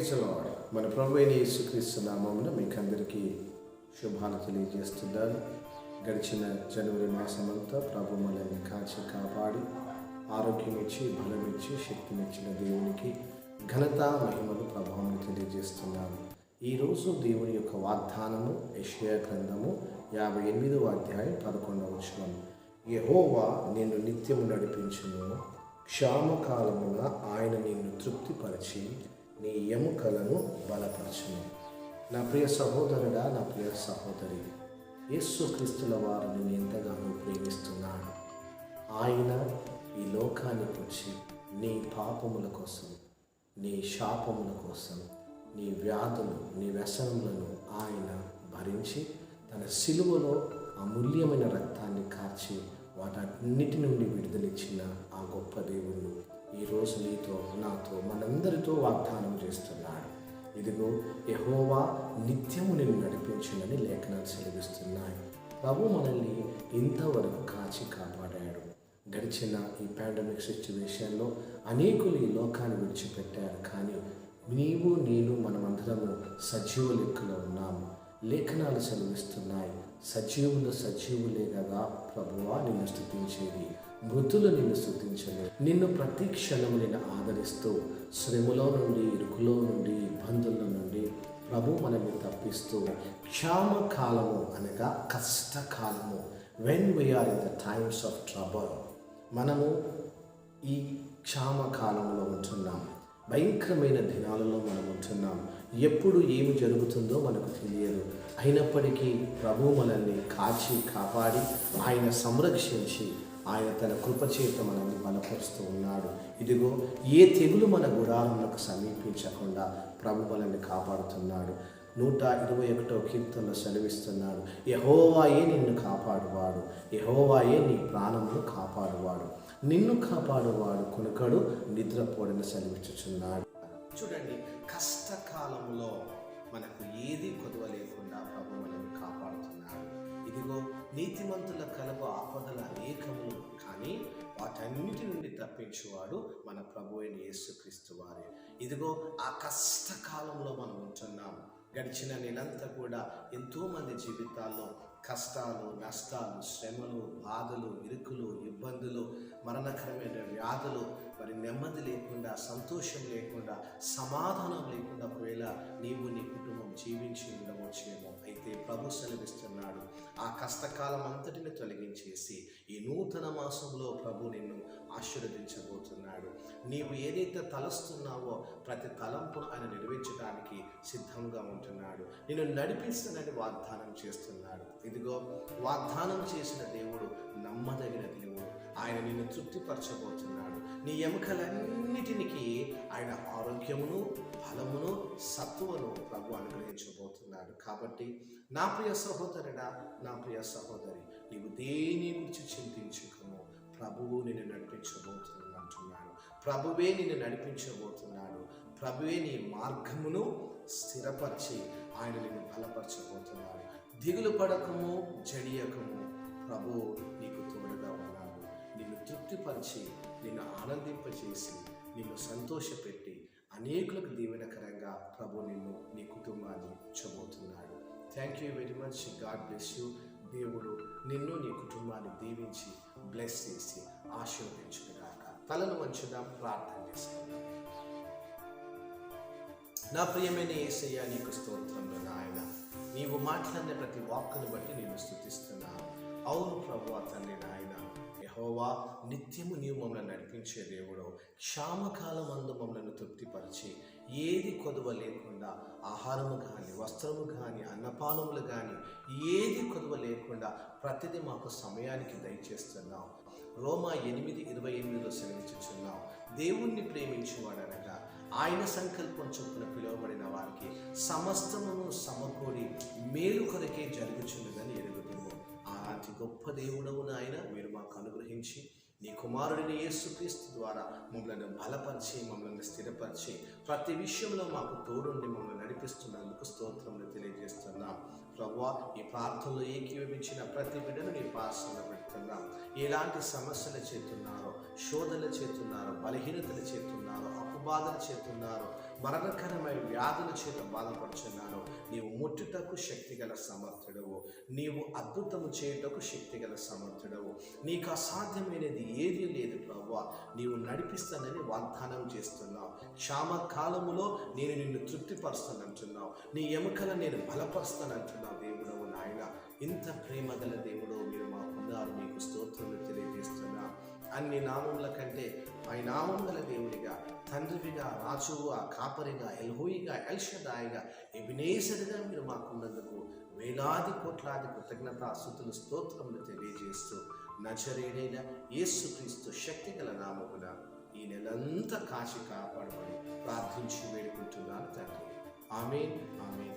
Praise lord మన ప్రభు అయిన యేసుక్రీస్తు నామంలో మీకు అందరికీ శుభాలు తెలియజేస్తున్నాను. గడిచిన జనవరి మాసమంతా ప్రభు మనల్ని కాచి కాపాడి ఆరోగ్యం ఇచ్చి బలం ఇచ్చి శక్తినిచ్చిన దేవునికి ఘనత మహిమను ప్రభావం తెలియజేస్తున్నాను. ఈరోజు దేవుని యొక్క వాగ్దానము యషయ గ్రంథము యాభై ఎనిమిదవ అధ్యాయం పదకొండవ వచనం. యహోవా నిన్ను నిత్యము నడిపించును క్షామకాలమున ఆయన నిన్ను తృప్తిపరిచి నీ ఎముకలను బలపరచును నా ప్రియ సహోదరుడా నా ప్రియ సహోదరి యేసు క్రీస్తుల వారిని నేను ఎంతగానో ప్రేమిస్తున్నాను ఆయన ఈ లోకానికి వచ్చి నీ పాపముల కోసం నీ శాపముల కోసం నీ వ్యాధులు నీ వ్యసనములను ఆయన భరించి తన సిలువలో అమూల్యమైన రక్తాన్ని కార్చి వాటన్నిటి నుండి విడుదలిచ్చిన ఆ గొప్ప దేవుడు ఈరోజు నీతో నాతో మనందరితో వాగ్దానం చేస్తున్నాడు. ఇదిగో యహోవా నిత్యము నేను నడిపించునని లేఖనాలు సెలవిస్తున్నాయి. ప్రభు మనల్ని ఇంతవరకు కాచి కాపాడాడు. గడిచిన ఈ పాండమిక్ సిచ్యువేషన్లో అనేకులు ఈ లోకాన్ని విడిచిపెట్టారు. కానీ నీవు నేను మనమందరము సజీవ లెక్కలో ఉన్నాము. లేఖనాలు సెలవిస్తున్నాయి. సజీవులు సజీవులే కదా ప్రభువా నిన్ను స్థుతించేది మృతులు నిన్ను స్థుతించలేదు నిన్ను ప్రతి క్షణము నిన్ను ఆదరిస్తూ శ్రమలో నుండి ఇరుకులో నుండి ఇబ్బందుల నుండి ప్రభు మనల్ని తప్పిస్తూ క్షామ కాలము అనగా కష్టకాలము. When we're in the times of trouble మనము ఈ క్షామ కాలంలో ఉంటున్నాము భయంకరమైన దినాలలో మనం ఉంటున్నాం. ఎప్పుడు ఏమి జరుగుతుందో మనకు తెలియదు. అయినప్పటికీ ప్రభు మనల్ని కాచి కాపాడి ఆయన సంరక్షించి ఆయన తన కృపచేత మనల్ని బలపరుస్తూ ఉన్నాడు. ఇదిగో ఏ తెగులు మన గుడారంలోకి సమీపించకుండా ప్రభు మనల్ని కాపాడుతున్నాడు. నూట ఇరవై ఒకటో కీర్తనలో సెలవిస్తున్నాడు. యహోవాయే నిన్ను కాపాడువాడు? యహోవాయే నీ ప్రాణమును కాపాడువాడు? నిన్ను కాపాడువాడు కొనుకడు నిద్రపోడని సెలవిచ్చుచున్నాడు. చూడండి కష్టకాలంలో మనకు ఏది కొదవ లేకుండా ప్రభు మనల్ని కాపాడుతున్నాడు. ఇదిగో నీతిమంతుల కలప ఆపదల అనేకములు కానీ వాటన్నిటి నుండి తప్పించువాడు మన ప్రభు అయిన యేసుక్రీస్తు వారే. ఇదిగో ఆ కష్టకాలంలో మనం ఉంటున్నాము గడిచిన నెలంతా కూడా ఎంతోమంది జీవితాల్లో కష్టాలు నష్టాలు శ్రమలు బాధలు ఇరుకులు ఇబ్బందులు మరణకరమైన వ్యాధులు మరి నెమ్మది లేకుండా సంతోషం లేకుండా సమాధానం లేకుండా ఒకవేళ నీవు నీ కుటుంబం జీవించి ఉండవచ్చేమో. అయితే ప్రభు సెలవిస్తున్నాడు ఆ కష్టకాలం అంతటిని తొలగించేసి ఈ నూతన మాసంలో ప్రభు నిన్ను ఆశీర్వదించబోతున్నాడు. నీవు ఏదైతే తలస్తున్నావో ప్రతి తలంపును ఆయన నెరవేర్చడానికి సిద్ధంగా ఉంటున్నాడు. నిన్ను నడిపిస్తానని వాగ్దానం చేస్తున్నాడు. ఇదిగో వాగ్దానం చేసిన దేవుడు నమ్మదగిన దేవుడు. ఆయన నిన్ను తృప్తిపరచబోతున్నాడు. నీ ఎముకలన్నిటినికి ఆయన ఆరోగ్యమును బలమును సత్వను ప్రభు అనుగ్రహించబోతున్నాడు. కాబట్టి నా ప్రియ సహోదరుడా నా ప్రియ సహోదరి నీవు దేని గురించి చింతించుకము ప్రభువు నిన్ను నడిపించబోతున్నాడు అంటున్నాడు. ప్రభువే నిన్ను నడిపించబోతున్నాడు. ప్రభువే నీ మార్గమును స్థిరపరిచి ఆయన నిన్ను బలపరచబోతున్నాడు. దిగులు పడకము జడియకము. ప్రభు నీకు తోడుగా ఉన్నాడు. నిన్ను తృప్తిపరిచి నిన్ను ఆనందింపచేసి నిన్ను సంతోషపెట్టి అనేకులకు దీవెనకరంగా ప్రభు నిన్ను నీ కుటుంబాన్ని ఉంచబోతున్నాడు. Thank you very much God bless you దేవుడు నిన్ను నీ కుటుంబాన్ని దీవించి బ్లెస్ చేసి ఆశీర్వదించుగాక తలను వంచుదాం ప్రార్థన చేస్తాను నా ప్రియమైన ఏసయ్య నీకు స్తోత్రంలో నాయన. నీవు మాట్లాడిన ప్రతి వాక్కును బట్టి నేను స్థుతిస్తున్నాను అవును ప్రభు తండ్రి నాయన. యహోవా నిత్యము నీవు మమ్మల్ని నడిపించే దేవుడు క్షామకాలం అందు మమ్మల్ని తృప్తిపరిచి ఏది కొదువ లేకుండా ఆహారము కానీ వస్త్రము కానీ అన్నపానములు కానీ ఏది కొదువ లేకుండా ప్రతిదీ మాకు సమయానికి దయచేస్తున్నాం రోమా ఎనిమిది ఇరవై ఎనిమిదిలో సెలవించుచున్నాం దేవుణ్ణి ప్రేమించేవాడనగా ఆయన సంకల్పం చొప్పున పిలువబడిన వారికి సమస్తమును సమకూడి మేలు కొరకే జరుగుచు గొప్ప దేవుడవు నాయన. మీరు మాకు అనుగ్రహించి నీ కుమారుడిని యేసుక్రీస్తు ద్వారా మమ్మల్ని బలపరిచి మమ్మల్ని స్థిరపరిచి ప్రతి విషయంలో మాకు తోడుండి మమ్మల్ని నడిపిస్తున్నందుకు స్తోత్రములు తెలియజేస్తున్నాం. ప్రభా ఈ ప్రార్థనలో ఏకీభవించిన ప్రతి బిడ్డను నీ పాసన పెడుతున్నాం. ఎలాంటి సమస్యలు చేతున్నారో శోధనలు చేస్తున్నారో బలహీనతలు చేతున్నారో అపబాధలు చేస్తున్నారో మరణకరమైన వ్యాధుల చేత బాధపడుచున్నాను. నీవు ముట్టుటకు శక్తిగల సమర్థుడవు. నీవు అద్భుతము చేయుటకు శక్తిగల సమర్థుడవు. నీకు అసాధ్యమైనది ఏదీ లేదు ప్రభు నీవు నడిపిస్తానని వాగ్దానం చేస్తున్నావు. క్షామ కాలములో నేను నిన్ను తృప్తిపరుస్తానంటున్నావు. నీ ఎముకల నేను బలపరుస్తానంటున్నావు దేవుడవు నాయన. ఇంత ప్రేమ గల దేవుడు మీరు మాకున్నారు మీకు స్తోత్రములు తెలియజేస్తున్నా. అన్ని నామముల కంటే పై నామం గల దేవుడిగా తండ్రివిగా రాజువుగా కాపరిగా ఎల్హోయిగా ఎల్షదాయిగా ఎబినేసరిగా మీరు మాకున్నందుకు వేలాది కోట్లాది కృతజ్ఞత స్థుతులు స్తోత్రములు తెలియజేస్తూ నచరేడైన యేసుక్రీస్తు శక్తి గల నామమున ఈ నెలంతా కాచి కాపాడమని ప్రార్థించి వేడుకుంటున్నాను తండ్రి. ఆమె ఆమె